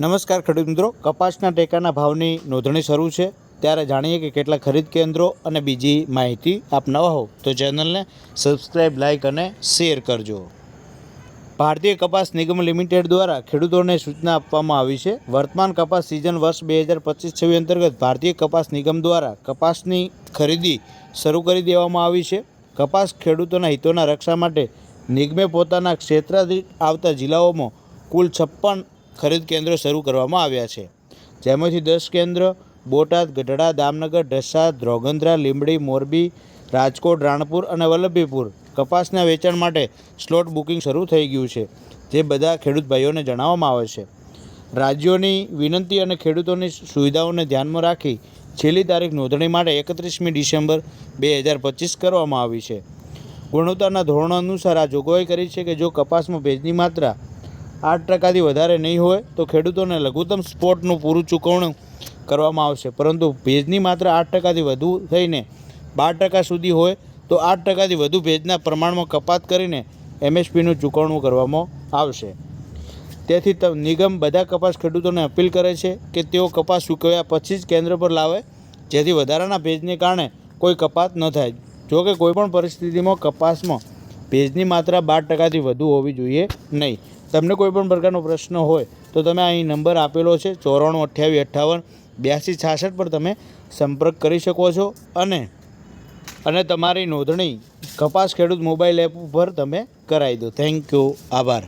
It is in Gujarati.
નમસ્કાર ખેડૂત મિત્રો. કપાસના ટેકાના ભાવની નોંધણી શરૂ છે. ત્યારે જાણીએ કે કેટલા ખરીદ કેન્દ્રો અને બીજી માહિતી આપ નવા હો તો ચેનલને સબસ્ક્રાઈબ લાઇક અને શેર કરજો. ભારતીય કપાસ નિગમ લિમિટેડ દ્વારા ખેડૂતોને સૂચના આપવામાં આવી છે. વર્તમાન કપાસ સિઝન વર્ષ બે હજાર પચીસ છવ્વીસ અંતર્ગત ભારતીય કપાસ નિગમ દ્વારા કપાસની ખરીદી શરૂ કરી દેવામાં આવી છે. કપાસ ખેડૂતોના હિતોના રક્ષા માટે નિગમે પોતાના ક્ષેત્રથી આવતા જિલ્લાઓમાં કુલ છપ્પન ખરીદ કેન્દ્રો શરૂ કરવામાં આવ્યા છે. જેમાંથી દસ કેન્દ્ર બોટાદ, ગઢડા, દામનગર, ઢસા, ધ્રોગંધ્રા, લીંબડી, મોરબી, રાજકોટ, રાણપુર અને વલ્લભીપુર. કપાસના વેચાણ માટે સ્લોટ બુકિંગ શરૂ થઈ ગયું છે, જે બધા ખેડૂત ભાઈઓને જણાવવામાં આવે છે. રાજ્યોની વિનંતી અને ખેડૂતોની સુવિધાઓને ધ્યાનમાં રાખી છેલ્લી તારીખ નોંધણી માટે એકત્રીસમી ડિસેમ્બર બે હજાર પચીસ કરવામાં આવી છે. ગુણવત્તાના ધોરણો અનુસાર આ જોગવાઈ કરી છે કે જો કપાસમાં ભેજની માત્રા આઠ ટકાથી વધારે નહીં હોય તો ખેડૂતોને લઘુત્તમ સ્પોટનું પૂરું ચૂકવણું કરવામાં આવશે. પરંતુ ભેજની માત્રા આઠ ટકાથી વધુ થઈને બાર ટકા સુધી હોય તો આઠ ટકાથી વધુ ભેજના પ્રમાણમાં કપાત કરીને એમએસપીનું ચૂકવણું કરવામાં આવશે. તેથી નિગમ બધા કપાસ ખેડૂતોને અપીલ કરે છે કે તેઓ કપાસ સૂકવ્યા પછી જ કેન્દ્ર પર લાવે, જેથી વધારાના ભેજને કારણે કોઈ કપાત ન થાય. જો કે કોઈપણ પરિસ્થિતિમાં કપાસમાં ભેજની માત્રા બાર ટકાથી વધુ હોવી જોઈએ નહીં. તમને કોઈ પણ પ્રકારનો પ્રશ્ન હોય તો તમે અહીં નંબર આપેલો છે ચોરાણું અઠ્યાવીસ અઠ્ઠાવન બ્યાસી છાસઠ પર તમે સંપર્ક કરી શકો છો અને અને તમારી નોંધણી કપાસ ખેડૂત મોબાઈલ એપ ઉપર તમે કરાવી દો. થેન્ક યુ આભાર.